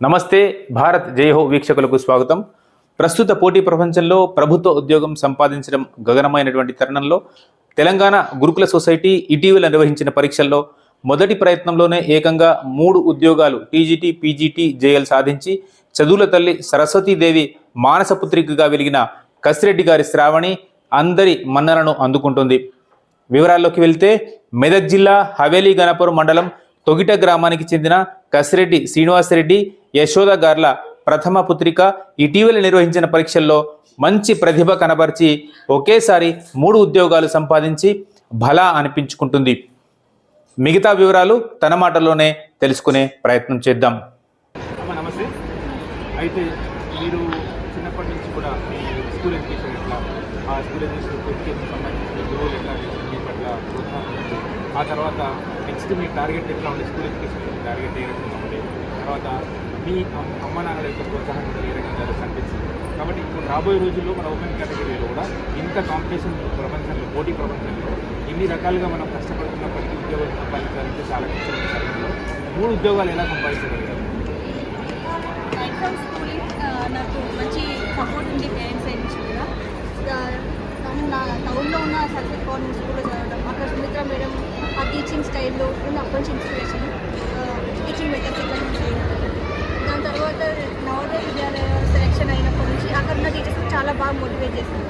నమస్తే భారత్ జయహో వీక్షకులకు స్వాగతం. ప్రస్తుత పోటీ ప్రపంచంలో ప్రభుత్వ ఉద్యోగం సంపాదించడం గగనమైనటువంటి తరుణంలో తెలంగాణ గురుకుల సొసైటీ ఇటీవల నిర్వహించిన పరీక్షల్లో మొదటి ప్రయత్నంలోనే ఏకంగా మూడు ఉద్యోగాలు టీజీటీ పీజీటీ జేఎల్ సాధించి చదువుల తల్లి సరస్వతీదేవి మానసపుత్రికగా వెలిగిన కసిరెడ్డి గారి శ్రావణి అందరి మన్నలను అందుకుంటుంది. వివరాల్లోకి వెళ్తే మెదక్ జిల్లా హవేలీ గణపురం మండలం తొగిట గ్రామానికి చెందిన కసిరెడ్డి శ్రీనివాసరెడ్డి యశోద గార్ల ప్రథమ పుత్రిక ఇటీవల నిర్వహించిన పరీక్షల్లో మంచి ప్రతిభ కనబరిచి ఒకేసారి మూడు ఉద్యోగాలు సంపాదించి భలా అనిపించుకుంటుంది. మిగతా వివరాలు తన మాటలోనే తెలుసుకునే ప్రయత్నం చేద్దాం. నమస్తే. అయితే మీరు చిన్నప్పటి నుంచి కూడా స్కూల్ ఎడ్యుకేషన్ ఎట్లా? ఆ స్కూల్ ఎడ్యుకేషన్ సంబంధించిన గురువులు ప్రోత్సాహం ఉంది ఆ తర్వాత నెక్స్ట్ మీ టార్గెట్ ఎట్లా ఉంది? స్కూల్ ఎడ్యుకేషన్ టార్గెట్ ఏ రకంగా ఉంది? తర్వాత మీ అమ్మ నాన్నల యొక్క ప్రోత్సాహం కూడా ఏ రకంగా కనిపించింది కాబట్టి ఇప్పుడు రాబోయే రోజుల్లో మన ఓపెన్ కేటగిరీలో కూడా ఇంత కాంపిటీషన్ ప్రపంచంలో పోటీ ప్రపంచంలో ఇన్ని రకాలుగా మనం కష్టపడుతున్నప్పటికీ ఉద్యోగాలు సంపాదించాలంటే చాలా కష్టమైన మూడు ఉద్యోగాలు ఎలా సంపాదించగలిగారు? నాకు మంచి సపోర్ట్ ఉంది పేరెంట్స్ సైడ్ నుంచి కూడా నా టౌన్లో ఉన్న సర్కిల్ గవర్నమెంట్ స్కూల్లో చదవడం అక్కడ సుమిత్ర మేడం ఆ టీచింగ్ స్టైల్లో ఉన్న అప్పటి నుంచి ఇన్స్పిరేషన్ టీచింగ్ మెథడ్స్ ఎక్కడ నుంచి దాని తర్వాత నవోదయ విద్యాలయ సెలెక్షన్ అయినప్పటి నుంచి అక్కడ ఉన్న టీచర్స్ చాలా బాగా మోటివేట్ చేసింది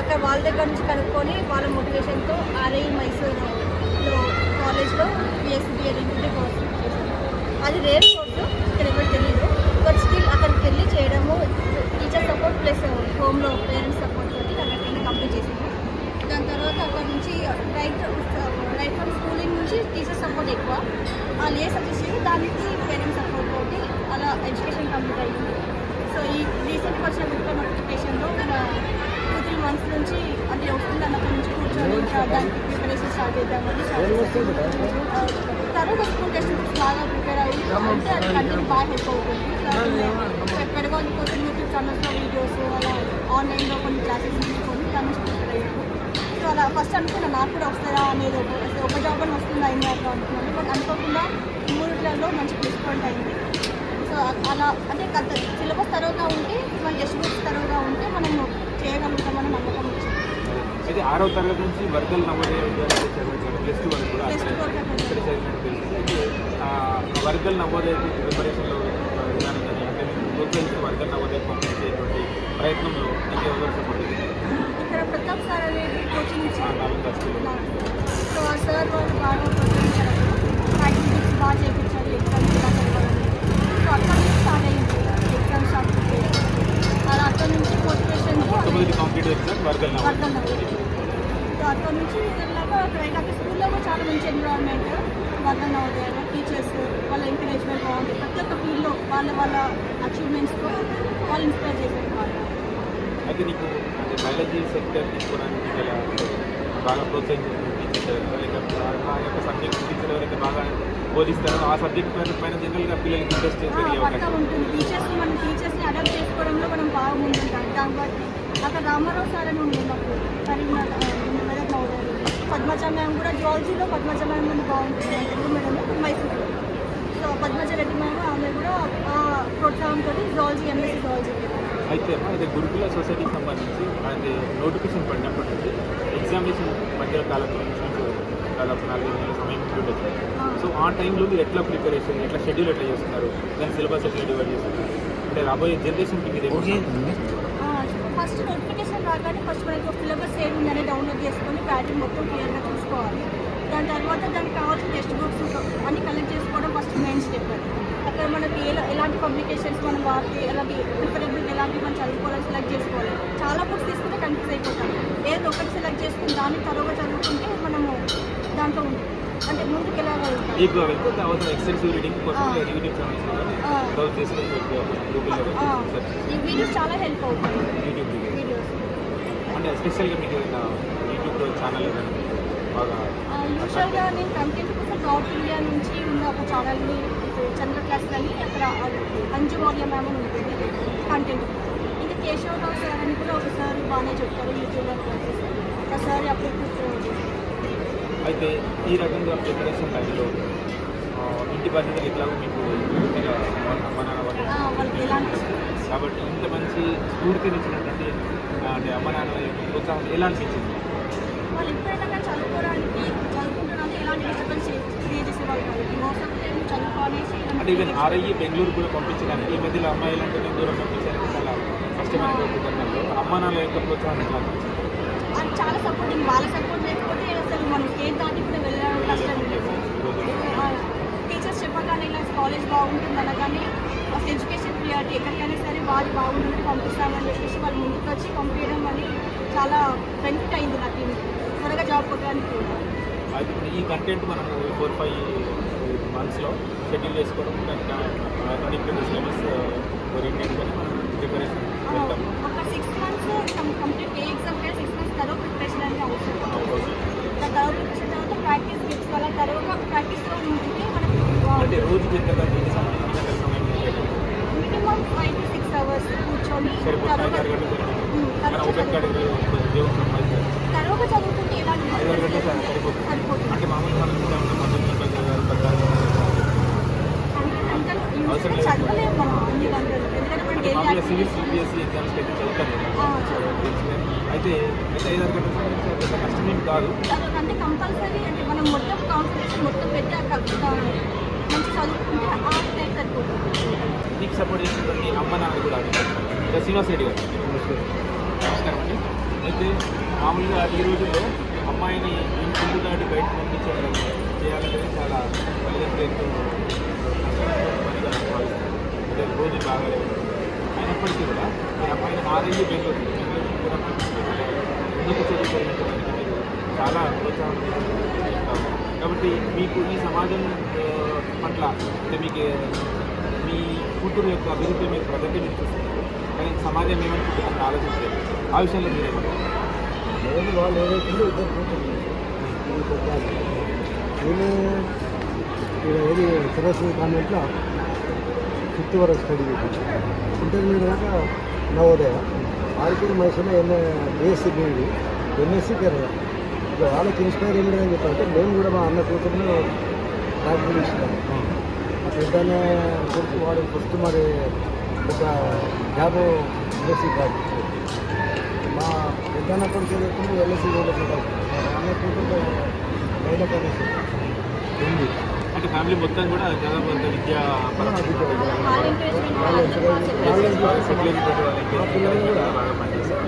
అక్కడ వాళ్ళ దగ్గర నుంచి కనుక్కొని వాళ్ళ మోటివేషన్తో ఆర్ఐ మైసూర్లో కాలేజ్లో పిఎస్బిఎల్ ఇంటి కోర్స్ చేశాను అది రేర్ కోర్సు ఇక్కడ ఎవరు తెలియదు బట్ స్టిల్ అక్కడికి వెళ్ళి చేయడము టీచర్ సపోర్ట్ ప్లస్ హోమ్లో పేరెంట్స్ సపోర్ట్ తోటి అక్కడికి వెళ్ళి కంప్లీట్ చేసింది దాని తర్వాత అక్కడ టీచర్ ఎక్కువ. వాళ్ళు ఏ సజెస్ట్ చేసి దానికి పేరెంట్స్ సపోర్ట్ తోటి అలా ఎడ్యుకేషన్ కంప్లీట్ అయ్యింది. సో ఈ రీసెంట్గా వచ్చిన గుడ్ నోటిఫికేషన్లో టూ త్రీ మంత్స్ నుంచి అంటే వస్తుంది అన్నప్పటి నుంచి కూర్చొని దానికి ప్రిపరేషన్ స్టార్ట్ చేద్దామని తర్వాత స్కూల్ టెస్ట్ బుక్స్ బాగా ప్రిపేర్ అయ్యి అంటే అది కంటెంట్ బాగా హెల్ప్ అవుతుంది. పెరగాలి కోసం యూట్యూబ్ ఛానల్స్లో వీడియోస్ అలా ఆన్లైన్లో కొన్ని క్లాసెస్ తీసుకొని దాని నుంచి ప్రిపేర్ అయ్యాను అలా ఫస్ట్ అనుకున్నా నాకు కూడా వస్తుందా అనేది ఒక జాబ్ అని వస్తుందా అయింది అట్లా అనుకున్నాను. బట్ అనుకోకుండా మూడిట్లలో మంచి ప్లస్ పాయింట్ అయింది సో అలా అంటే అంత సిలబస్ తరువుగా ఉంటే మన టెక్స్ట్ బుక్స్ తరువుగా ఉంటే మనం చేయగలుగుతామని నమ్మకం వచ్చింది అయితే ఆరో తరగతి నుంచి వర్గల్ నవోదయ విద్యాలయ చదివిన ప్లస్ టూ వరకు కూడా వర్గల్ నవోదయ ప్రిపరేషన్లో విధానం కానీ అంటే ప్రోత్సహిస్తూ వర్గల్ నవోదయ పంపించేటువంటి ప్రయత్నంలో ఎవరు సపోర్ట్ ఇక్కడ ప్రతాప్ సార్ అనేది కోచింగ్ ఇచ్చారు సో ఆ సార్ వాళ్ళు బాగా ప్రోత్సహించారు యాక్టివిటీస్ బాగా చేయించారు ఎగ్జామ్స్ ఇలా చదవాలని సో అక్కడ నుంచి స్టార్ట్ అయింది ఎగ్జామ్ స్టార్ట్ అలా అక్కడ నుంచి సో అక్కడ నుంచి వెళ్ళాక అక్కడ స్కూల్లో కూడా చాలా మంచి ఎన్విరాన్మెంట్ వర్గం అవుతాయి టీచర్స్ వాళ్ళ ఎంకరేజ్మెంట్ బాగుంది. ప్రతి ఒక్క ఫీల్డ్లో వాళ్ళ వాళ్ళ అచీవ్మెంట్స్తో వాళ్ళు ఇన్స్పైర్ చేశారు. వాళ్ళు అయితే నీకు అంటే బయాలజీ సెక్టర్ తీసుకోవడానికి గల బాగా ప్రోత్సహించిన టీచర్స్ ఎవరు? లేకపోతే ఆ- యొక్క సబ్జెక్ట్ టీచర్ ఎవరైతే బాగా బోధిస్తారో ఆ సబ్జెక్ట్ పైన పైన జనరల్గా పిల్లలకి ఇంట్రెస్ట్ పెరిగే అవకాశం టీచర్స్ మనం టీచర్స్ని అడాప్ట్ చేసుకోవడంలో మనం దాన్ని అక్కడ రామారావు సార్ అని ఉండే మాకు. కరీంనగర్ మెదక్ నవోదయలో పద్మజ మ్యామ్ కూడా జువాలజీలో పద్మజ మ్యామ్ అని బాగుంటుంది. తెలుగు మేడం మైసూర్లో. సో పద్మజ రెడ్డి మ్యామ్ ఆమె కూడా ప్రోత్సాహంతో జువాలజీ ఎంఎస్సీ జువాలజీ అయితే ఇది గురుకుల సొసైటీకి సంబంధించి అది నోటిఫికేషన్ పడినప్పటి నుంచి ఎగ్జామినేషన్ మధ్య కాలంలో నుంచి దాదాపు నాలుగు నెలల సమయం ఉంటుంది సో ఆ టైంలో మీరు ఎట్లా ప్రిపరేషన్ ఎట్లా షెడ్యూల్ ఎట్లా చేస్తున్నారు? దాని సిలబస్ ఎట్లా డివైడ్ చేస్తున్నారు? అంటే రాబోయే జనరేషన్కి మీరు ఏమో ఫస్ట్ నోటిఫికేషన్ రాగానే ఫస్ట్ మనకి ఒక సిలబస్ ఏది ఉందని డౌన్లోడ్ చేసుకొని ప్యాటర్న్ మొత్తం క్లియర్గా చూసుకోవాలి. దాని తర్వాత దానికి కావాల్సిన టెక్స్ట్ బుక్స్ అన్ని కలెక్ట్ చేసుకోవడం ఫస్ట్ మెయిన్ స్టెప్ అది. అక్కడ మనకి ఎలా ఎలాంటి పబ్లికేషన్స్ మనం వాటి ఎలాంటి ప్రిఫరబుల్ ఎలాంటి మనం చదువుకోవాలని సెలెక్ట్ చేసుకోవాలి. చాలా బుక్స్ తీసుకుంటే కన్ఫ్యూజ్ అయిపోతాం. ఏదో ఒకటి సెలెక్ట్ చేసుకుని దాన్ని తరువుగా చదువుకుంటే మనము దాంట్లో అంటే ముందుకు ఈ వీడియోస్ చాలా హెల్ప్ యూట్యూబ్ వీడియోస్ అంటే ఎస్పెషల్గా మీకు ఏదైనా యూట్యూబ్ ఛానల్ ఏదైనా బాగా యూజువల్గా నేను కంటెంట్ కోసం నార్త్ ఇండియా నుంచి ఉన్న ఒక ఛానల్ని చంద్ర క్లాస్ అని అక్కడ అంజు మౌర్య మ్యామ్ ఉంటుంది. కంటెంట్ ఇంకా కేశవరావు సార్ అని కూడా ఒకసారి బాగానే చెప్తారు యూట్యూబ్లో క్లాసెస్ ఒకసారి అప్పుడు కూర్చోవచ్చు అయితే ఈ రకంగా ప్రిపరేషన్ టైంలో ఇంటి బాధ్యతలు ఎట్లాగో మీకు నాన్న కాబట్టి ఇంత మంచి స్ఫూర్తినిచ్చినటువంటి అంటే అమ్మ నాన్నల యొక్క ప్రోత్సాహం ఎలా అనిపించింది? వాళ్ళు ఎప్పుడైనా కానీ చదువుకోవడానికి చదువుకుంటున్నాను ఎలాంటి డిస్టర్బెన్స్ క్రియేట్ అంటే ఈవెన్ ఆర్ఐఈ బెంగళూరు కూడా పంపించడానికి ఈ మధ్యలో అమ్మాయిలు అంటే దూరం పంపించడానికి చాలా కష్టమైన తరుణంలో అమ్మ నాన్న యొక్క ప్రోత్సాహం చాలా సపోర్టింగ్ వాళ్ళ సపోర్ట్ లేకపోతే అసలు మనం ఏం దాటి కూడా వెళ్ళడం కష్టం టీచర్స్ చెప్పగానే ఇలా కాలేజ్ బాగుంటుంది అనగానే ఫస్ట్ ఎడ్యుకేషన్ ప్రియారిటీ ఎక్కడికైనా సరే వాళ్ళు బాగుంటుంది పంపిస్తామని చెప్పేసి వాళ్ళు ముందుకు వచ్చి పంపించడం అని చాలా బెనిఫిట్ అయింది నాకు త్వరగా జాబ్ కొట్టడానికి అది ఈ కంటెంట్ మనము ఫోర్ ఫైవ్ మంత్స్లో షెడ్యూల్ చేసుకోవడం దానికి కనెక్టెడ్ సిలబస్ ఓరియంటెడ్గానే మనం ప్రిపరేషన్ వెళ్తాము ఒక సిక్స్ మంత్స్ కంప్లీట్ ఏ ఎగ్జామ్ కానీ సిక్స్ మంత్స్ తర్వాత ప్రిపరేషన్ అనేది అవసరం. తర్వాత ప్రిపరేషన్ తర్వాత ప్రాక్టీస్ గిఫ్ట్స్ వల్ల తర్వాత ప్రాక్టీస్లో ఉంటే మనకు అంటే రోజుకి ఎంత సమయం? Minimum five to six hours కూర్చొని సరిపోతుంది ఐదు ఆరు గంటలు సరిపోతుంది మన ఓపెన్ కార్డు ఉద్యోగం సంపాదించాలి తర్వాత చదువుకుంటే ఎలాంటి ఐదు ఆరు గంటలు సరి- సరిపోతుంది సరిపోతుంది అంటే మామూలు మనం చూద్దాం అంటే పంతొమ్మిది గంటలు చదివారు పద్నాలుగు గంటలు అంటే అవసరం లేదు. చదవలేము మనం అన్ని గంటలు ఎందుకంటే మనం అంటే డైలీ మామూలుగా సివిల్ సిబిఎస్ఈ ఎగ్జామ్స్కి అయితే చదువుతారు కదా. అయితే అయితే ఐదు ఆరు గంటల సమయం పెద్ద కష్టమేం కాదు. అంటే కంపల్సరీ అంటే మనం మొత్తం కాన్సన్ట్రేషన్ మొత్తం పెట్టి ఆ కవిత మంచి చదువుకుంటే ఆ టైం సరిపోతుంది. నీకు సపోర్ట్ చేసినటువంటి అమ్మ నాన్న కూడా ఇంకా శ్రీనివాస్ రెడ్డి గారు. నమస్కారం అండి. అయితే మామూలుగా ఈ రోజుల్లో అమ్మాయిని ఇంటి దాటి బయట పంపించడం చేయాలనేది చాలా తల్లిదండ్రులు ఎంతో పనిగా భావిస్తారు రోజు బాగాలేదు అయినప్పటికీ కూడా ఈ అమ్మాయిని ఆరోగ్య బెంగళూరు బెంగళూరు కూడా పంపించడం ముందుకు చదువుకోవడానికి మీరు చాలా ప్రోత్సాహం కాబట్టి మీకు ఈ సమాజం పట్ల అంటే మీకు మీ కూతురు యొక్క అభివృద్ధి మీరు ప్రగతి మీరు చూస్తున్నారు. కానీ సమాజం ఏమనుకుంటుందని ఆలోచించలేదు ఆ విషయంలో మీరేమంటారు నేను వాళ్ళు ఏదైతుందో ఇద్దరు నేను ఇక్కడ ఏది సరస్వతి కాన్వెంట్లో ఫిఫ్త్ వరకు స్టడీ చేసింది ఇంటర్మీడియట్ దాకా నవోదయ. ఆర్కిడ్ మైసూర్లో ఎన్న బిఎస్సీ బీఈడి ఎంఎస్సీ కర్ర ఇక వాళ్ళకి ఇన్స్పైర్ ఏమిటి అని చెప్పంటే నేను కూడా మా అన్న కూతురుని డాక్టర్ ఇస్తున్నాను ఆ పెద్దన్న వాడు ఫస్ట్ మరి ఒక జాబ్ ఎంఎస్సీ కాదు. మా పెద్దన్న కొడుకు ఏదైతుందో ఎల్ఎస్సీ వెళ్ళకుండా అన్న కూతురు బయట కలిసి ఉంది. అంటే ఫ్యామిలీ మొత్తం కూడా దాదాపు అంత విద్యా పిల్లలు కూడా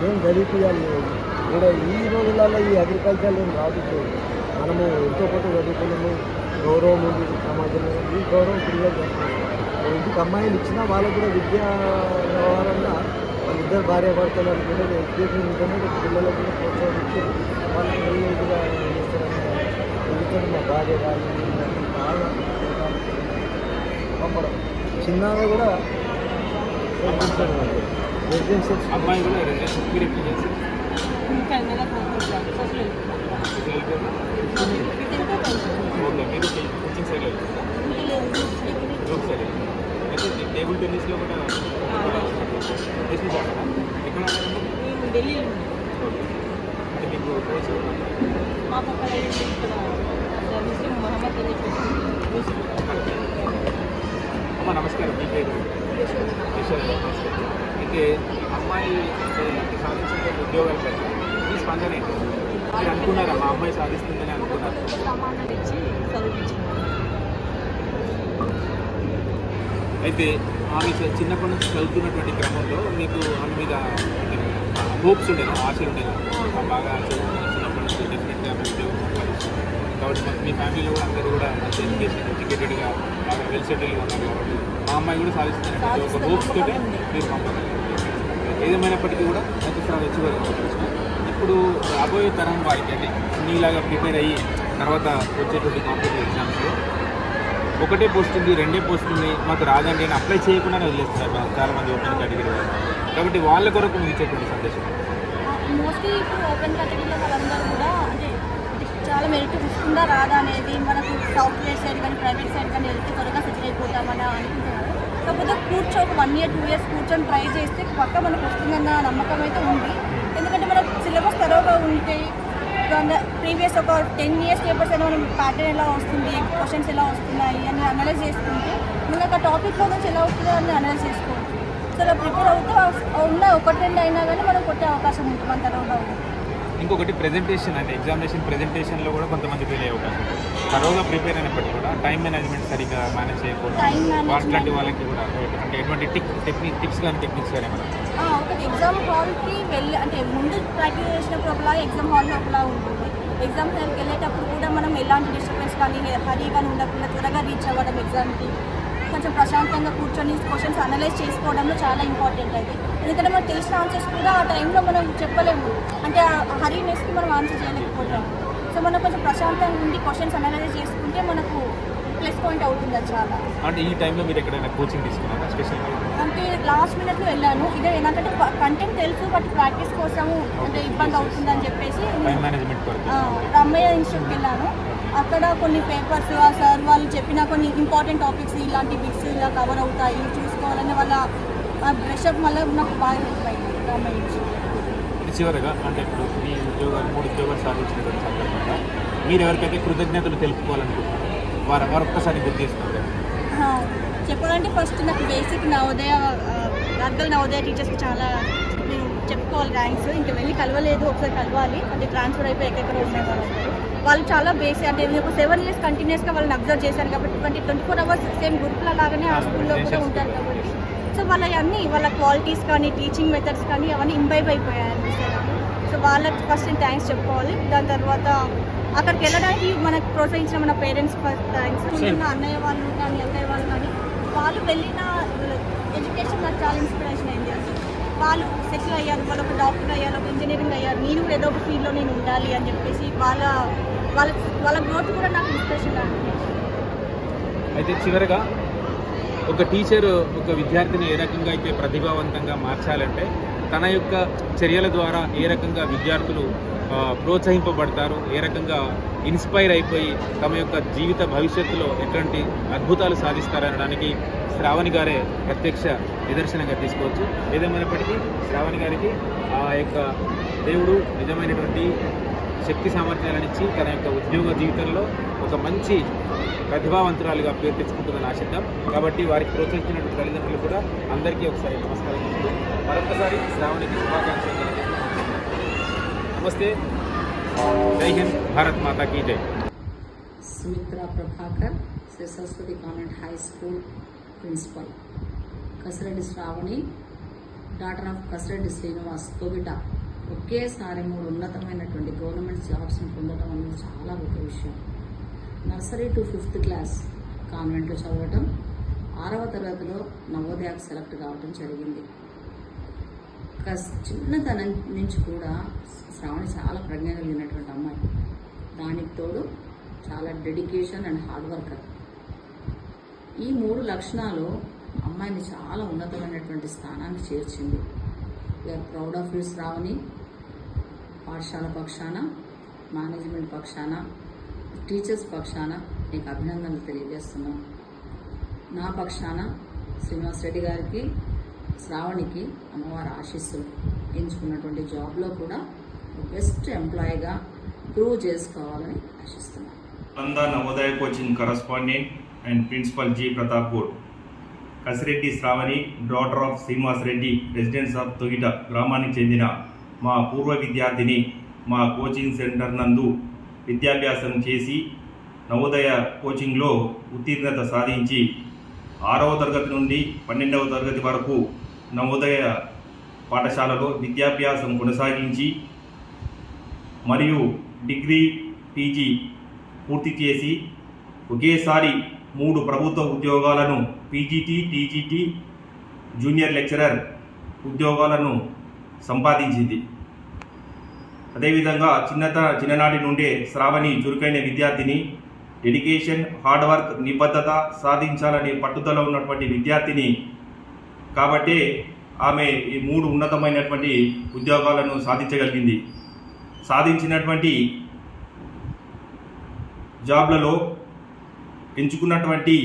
ఏం చదివించాలి కూడా ఈ రోజులలో ఈ అగ్రికల్చర్ ఏం రాదు మనము ఎంతో కొంత చదువుకున్నాము గౌరవం ఉంది సమాజంలో. ఈ గౌరవం పిల్లలు ఇంటికి అమ్మాయిలు ఇచ్చినా వాళ్ళకు కూడా విద్యా వ్యవహారంగా వాళ్ళిద్దరు భార్య భర్తలు అనుకుంటే ఎడ్యుకేషన్ ఉంటేనే పిల్లలకు కూడా ప్రోత్సహించి వాళ్ళని వెళ్ళి ఇదిగా చేస్తారని ఎందుకంటే మా భార్య కానీ పంపడం చిన్నగా కూడా రెసిడెన్షియల్ అమ్మాయి కూడా ఓకే మీరు కోచింగ్ సైడ్ గ్రూప్ సైడ్ అయితే టేబుల్ టెన్నిస్లో కూడా ఎక్కడ. అంటే మీకు కోచ్ మా ఇక్కడ. ముస్లిం మహమ్మద్ అని అమ్మ నమస్కారం. మీ పేరు? అయితే అమ్మాయి సాధించిన ఉద్యోగాలు పట్ల మీ స్పందన ఏంటి? మీరు అనుకున్నారా? మా అమ్మాయి సాధిస్తుందని అనుకున్నారు? అయితే ఆమె చిన్నప్పటి నుంచి చదువుతున్నటువంటి క్రమంలో మీకు ఆమె మీద హోప్స్ ఉండేనా? ఆశలు ఉండేనా? బాగా చదువుకున్న చిన్నప్పటి నుంచి డెఫినెట్గా ఆమె ఉద్యోగం సంపాదిస్తుంది కాబట్టి మాకు మీ ఫ్యామిలీలో కూడా అందరూ కూడా మంచి ఎడ్యుకేషన్ ఎడ్యుకేటెడ్గా బాగా వెల్ సెటిల్గా ఉన్నారు కాబట్టి మా అమ్మాయి కూడా సాధిస్తుంది. ఒక హోప్స్ తోటి మీరు పంపాలి ఏదేమైనప్పటికీ కూడా మంచి స్థానాలు వచ్చి ఇప్పుడు రాబోయే తరం వారికి అంటే నీలాగా ప్రిపేర్ అయ్యి తర్వాత వచ్చేటువంటి కాంపిటేటివ్ ఎగ్జామ్స్లో ఒకటే పోస్ట్ ఉంది రెండే పోస్ట్ ఉంది మాకు రాదండి నేను అప్లై చేయకుండానే వదిలేస్తున్నారు చాలా మంది ఓపెన్ కేటగిరీ కాబట్టి వాళ్ళ కొరకు మీకు ఇచ్చేటువంటి సందేశం. మోస్ట్లీ ఇప్పుడు ఓపెన్ కేటగిరీలో వాళ్ళందరూ కూడా చాలా మెరిట్ వస్తుందా రాదా అనేది మనకు సాఫ్ట్వేర్ సైడ్ కానీ ప్రైవేట్ సైడ్ కానీ వెళ్తే త్వరగా సెటిల్ అయిపోతామని అనుకుంటున్నారు. కాకపోతే కూర్చో ఒక వన్ ఇయర్ టూ ఇయర్స్ కూర్చొని ట్రై చేస్తే పక్క మనకు వస్తుందన్న నమ్మకం అయితే ఉంది. ఎందుకంటే మనకు సిలబస్ తరవుగా ఉంటే ప్రీవియస్ ఒక టెన్ ఇయర్స్ పేపర్స్ అయినా మనం ప్యాటర్న్ ఎలా వస్తుంది క్వశ్చన్స్ ఎలా వస్తున్నాయి అని అనలైజ్ చేసుకుంటే మనకు ఆ టాపిక్లో నుంచి ఎలా వస్తుందో అని అనలైజ్ చేసుకోవచ్చు. సో అలా ప్రిపేర్ అవుతూ ఉన్న ఒకటి రెండు అయినా కానీ మనం కొట్టే అవకాశం ఉంటుంది మన తర్వాత ఉంటుంది ఇంకొకటి ప్రెజెంటేషన్ అంటే ఎగ్జామినేషన్ ప్రెజెంటేషన్లో కూడా కొంతమంది ఫెయిల్ అయ్యే అవకాశం. తరోగా ప్రిపేర్ అయినప్పటికీ కూడా టైం మేనేజ్మెంట్ సరిగ్గా మేనేజ్ చేయకపోవడం. అట్లాంటి వాళ్ళకి కూడా అంటే ఎటువంటి టిక్ టెక్నిక్ టిప్స్ కానీ టెక్నిక్స్ కానీ ఒకటి ఎగ్జామ్ హాల్కి వెళ్ళి అంటే ముందు ప్రాక్టీస్ చేసినప్పుడు ఒకలా ఎగ్జామ్ హాల్లో ఒకలా ఉంటుంది ఎగ్జామ్ హాల్కి వెళ్ళేటప్పుడు కూడా మనం ఎలాంటి డిస్టర్బెన్స్ కానీ హరీ కానీ ఉండకుండా త్వరగా రీచ్ అవ్వడం ఎగ్జామ్కి కొంచెం ప్రశాంతంగా కూర్చొని క్వశ్చన్స్ అనలైజ్ చేసుకోవడంలో చాలా ఇంపార్టెంట్ అది ఎందుకంటే మనకు తెలిసిన ఆన్సర్స్ కూడా ఆ టైంలో మనం చెప్పలేము. అంటే ఆ హరీనెస్కి మనం ఆన్సర్ చేయలేకపోతాం సో మనం కొంచెం ప్రశాంతంగా ఉండి క్వశ్చన్స్ అనలైజ్ చేసుకుంటే మనకు ప్లస్ పాయింట్ అవుతుంది అది చాలా. అంటే ఈ టైంలో మీరు ఎక్కడైనా కోచింగ్ తీసుకున్నారా స్పెషల్గా అంటే లాస్ట్ మినిట్లో వెళ్ళాను. ఇదే నాకంటే కంటెంట్ తెలుసు బట్ ప్రాక్టీస్ కోసము అంటే ఇబ్బంది అవుతుందని చెప్పేసి రమ్మయ్య ఇన్స్టిట్యూట్కి వెళ్ళాను. అక్కడ కొన్ని పేపర్స్ ఆ సార్ వాళ్ళు చెప్పిన కొన్ని ఇంపార్టెంట్ టాపిక్స్ ఇలాంటి బిట్స్ ఇలా కవర్ అవుతాయి. చూసుకోవాలని వాళ్ళ బ్రషప్ మళ్ళీ నాకు బాగా హెల్ప్ అయింది చివరగా అంటే ఇప్పుడు మీ ఉద్యోగాలు మూడు ఉద్యోగాలు సాధించినటువంటి సందర్భంగా మీరు ఎవరికైతే కృతజ్ఞతలు తెలుపుకోవాలనుకుంటున్నారు వారు వారు ఒక్కసారి గుర్తు చేసుకుంటారు ఆ, చెప్పాలంటే ఫస్ట్ నాకు బేసిక్ నవోదయ గర్గల్ నవోదయ టీచర్స్కి చాలా నేను చెప్పుకోవాలి థ్యాంక్స్ ఇంకా వెళ్ళి కలవలేదు ఒకసారి కలవాలి. అంటే ట్రాన్స్ఫర్ అయిపోయి ఎక్కడెక్కడ వాళ్ళందరూ. వాళ్ళు చాలా బేసిక్ అంటే నేను ఒక సెవెన్ ఇయర్స్ కంటిన్యూస్గా వాళ్ళని అబ్జర్వ్ చేశాను కాబట్టి twenty twenty four hours same గురుకుల లాగానే ఆ స్కూల్లో కూడా ఉంటారు కాబట్టి. సో వాళ్ళ అన్నీ వాళ్ళ క్వాలిటీస్ కానీ టీచింగ్ మెథడ్స్ కానీ అవన్నీ ఇంబైబ్ అయిపోయాయి అనిపిస్తుంది. సో వాళ్ళకి ఫస్ట్ నేను థ్యాంక్స్ చెప్పుకోవాలి. దాని తర్వాత అక్కడికి వెళ్ళడానికి మనకు ప్రోత్సహించిన మన పేరెంట్స్ ఫస్ట్ థ్యాంక్స్ ఉన్న అన్నయ్య వాళ్ళు కానీ అన్నయ్య వాళ్ళు కానీ వాళ్ళు వెళ్ళిన ఎడ్యుకేషన్ నాకు చాలా ఇన్స్పిరేషన్ అయింది అసలు. వాళ్ళు సెటిల్ అయ్యారు వాళ్ళు ఒక డాక్టర్ అయ్యారు ఒక ఇంజనీరింగ్ అయ్యారు. నేను కూడా ఏదో ఒక ఫీల్డ్లో నేను ఉండాలి అని చెప్పేసి వాళ్ళ వాళ్ళ వాళ్ళ గ్రోత్ కూడా నాకు ఇన్స్పిరేషన్ అయితే చివరగా ఒక టీచర్ ఒక విద్యార్థిని ఏ రకంగా అయితే ప్రతిభావంతంగా మార్చాలంటే తన యొక్క చర్యల ద్వారా ఏ రకంగా విద్యార్థులు ప్రోత్సహింపబడతారు ఏ రకంగా ఇన్స్పైర్ అయిపోయి తమ యొక్క జీవిత భవిష్యత్తులో ఎటువంటి అద్భుతాలు సాధిస్తారనడానికి శ్రావణి గారే ప్రత్యక్ష నిదర్శనంగా తీసుకోవచ్చు. ఏదేమైనప్పటికీ శ్రావణి గారికి ఆ యొక్క దేవుడు నిజమైనటువంటి శక్తి సామర్థ్యాలనిచ్చి తన యొక్క ఉద్యోగ జీవితంలో ఒక మంచి ప్రతిభావంతురాలుగా పేరు తెచ్చుకుంటుందని ఆశిద్దాం. కాబట్టి వారికి ప్రోత్సహించినటువంటి తల్లిదండ్రులు కూడా అందరికీ ఒకసారి నమస్కారం మరొకసారి శ్రావణికి శుభాకాంక్షలు నమస్తే. జై హింద్. భారత్ మాతా కీ జై. Sumitra Prabhakar Shri Saraswati convent high school principal. Kasireddy Sravani daughter of Kasireddy Srinivas Togita ఒకేసారి మూడు ఉన్నతమైనటువంటి గవర్నమెంట్ జాబ్స్ని పొందడం అనేది చాలా గొప్ప విషయం. నర్సరీ టు ఫిఫ్త్ క్లాస్ కాన్వెంట్లో చదవటం ఆరవ తరగతిలో నవోదయాకు సెలెక్ట్ కావటం జరిగింది. చిన్నతనం నుంచి కూడా శ్రావణి చాలా ప్రజ్ఞ కలిగినటువంటి అమ్మాయి. దానికి తోడు చాలా డెడికేషన్ అండ్ హార్డ్ వర్కర్ ఈ మూడు లక్షణాలు అమ్మాయిని చాలా ఉన్నతమైనటువంటి స్థానానికి చేర్చింది. We're proud of you Sravani. పాఠశాల పక్షాన మేనేజ్మెంట్ పక్షాన టీచర్స్ పక్షాన నీకు అభినందనలు తెలియజేస్తున్నాం నా పక్షాన శ్రీనివాస్ రెడ్డి గారికి శ్రావణికి అమ్మవారి ఆశీస్సులు ఎంచుకున్నటువంటి జాబ్లో కూడా బెస్ట్ ఎంప్లాయీగా ప్రూవ్ చేసుకోవాలని ఆశిస్తున్నాను Nanda Navodaya coaching correspondent and principal G. Pratapur Kasireddy Sravani daughter of Srinivas Reddy residence of Togita గ్రామానికి చెందిన మా పూర్వ విద్యార్థిని మా కోచింగ్ సెంటర్ నందు విద్యాభ్యాసం చేసి నవోదయ కోచింగ్లో ఉత్తీర్ణత సాధించి ఆరవ తరగతి నుండి పన్నెండవ తరగతి వరకు నవోదయ పాఠశాలలో విద్యాభ్యాసం కొనసాగించి మరియు డిగ్రీ పీజీ పూర్తి చేసి ఒకేసారి మూడు ప్రభుత్వ ఉద్యోగాలను పీజీటీ టీజీటీ జూనియర్ లెక్చరర్ ఉద్యోగాలను సంపాదించింది. అదేవిధంగా చిన్నత చిన్ననాటి నుండే శ్రావణి చురుకైన విద్యార్థిని డెడికేషన్ హార్డ్ వర్క్ నిబద్ధత సాధించాలనే పట్టుదల ఉన్నటువంటి విద్యార్థిని. కాబట్టే ఆమె ఈ మూడు ఉన్నతమైనటువంటి ఉద్యోగాలను సాధించగలిగింది. సాధించినటువంటి జాబ్లలో ఎంచుకున్నటువంటి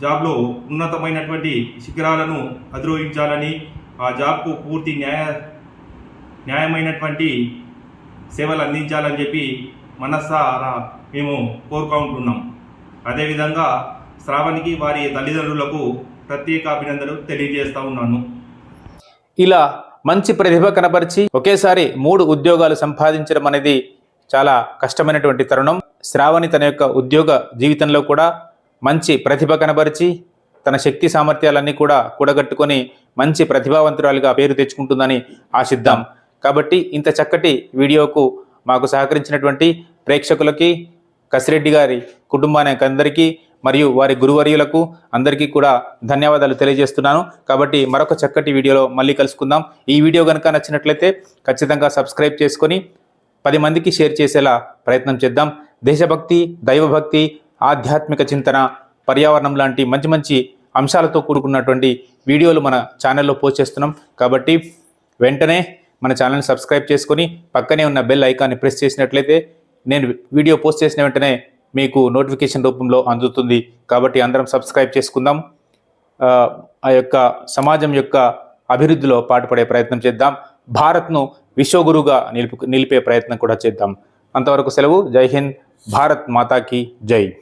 జాబ్లో ఉన్నతమైనటువంటి శిఖరాలను అధిరోహించాలని ఆ జాబ్కు పూర్తి న్యాయ న్యాయమైనటువంటి సేవలు అందించాలని చెప్పి మనసారా మేము కోరుకుంటున్నాం అదేవిధంగా శ్రావణికి వారి తల్లిదండ్రులకు ప్రత్యేక అభినందనలు తెలియజేస్తా ఉన్నాను. ఇలా మంచి ప్రతిభ కనబరిచి ఒకేసారి మూడు ఉద్యోగాలు సంపాదించడం అనేది చాలా కష్టమైనటువంటి తరుణం. శ్రావణి తన యొక్క ఉద్యోగ జీవితంలో కూడా మంచి ప్రతిభ కనబరిచి తన శక్తి సామర్థ్యాలన్నీ కూడా కూడగట్టుకొని మంచి ప్రతిభావంతురాలుగా పేరు తెచ్చుకుంటుందని ఆశిద్దాం. కాబట్టి ఇంత చక్కటి వీడియోకు మాకు సహకరించినటువంటి ప్రేక్షకులకి కసిరెడ్డి గారి కుటుంబానికి అందరికీ మరియు వారి గురువర్యులకు అందరికీ కూడా ధన్యవాదాలు తెలియజేస్తున్నాను. కాబట్టి మరొక చక్కటి వీడియోలో మళ్ళీ కలుసుకుందాం. ఈ వీడియో కనుక నచ్చినట్లయితే ఖచ్చితంగా సబ్స్క్రైబ్ చేసుకొని పది మందికి షేర్ చేసేలా ప్రయత్నం చేద్దాం. దేశభక్తి దైవభక్తి ఆధ్యాత్మిక చింతన పర్యావరణం లాంటి మంచి మంచి అంశాలతో కూడుకున్నటువంటి వీడియోలు మన ఛానల్లో పోస్ట్ చేస్తున్నాం. కాబట్టి వెంటనే మన ఛానల్ని సబ్స్క్రైబ్ చేసుకొని పక్కనే ఉన్న బెల్ ఐకాన్ని ప్రెస్ చేసినట్లయితే నేను వీడియో పోస్ట్ చేసిన వెంటనే మీకు నోటిఫికేషన్ రూపంలో అందుతుంది. కాబట్టి అందరం సబ్స్క్రైబ్ చేసుకుందాం. ఆ, ఆ యొక్క సమాజం యొక్క అభివృద్ధిలో పాటుపడే ప్రయత్నం చేద్దాం. భారత్ను విశ్వగురుగా నిలుపు నిలిపే ప్రయత్నం కూడా చేద్దాం. అంతవరకు సెలవు. జై హింద్. భారత్ మాతాకి జై.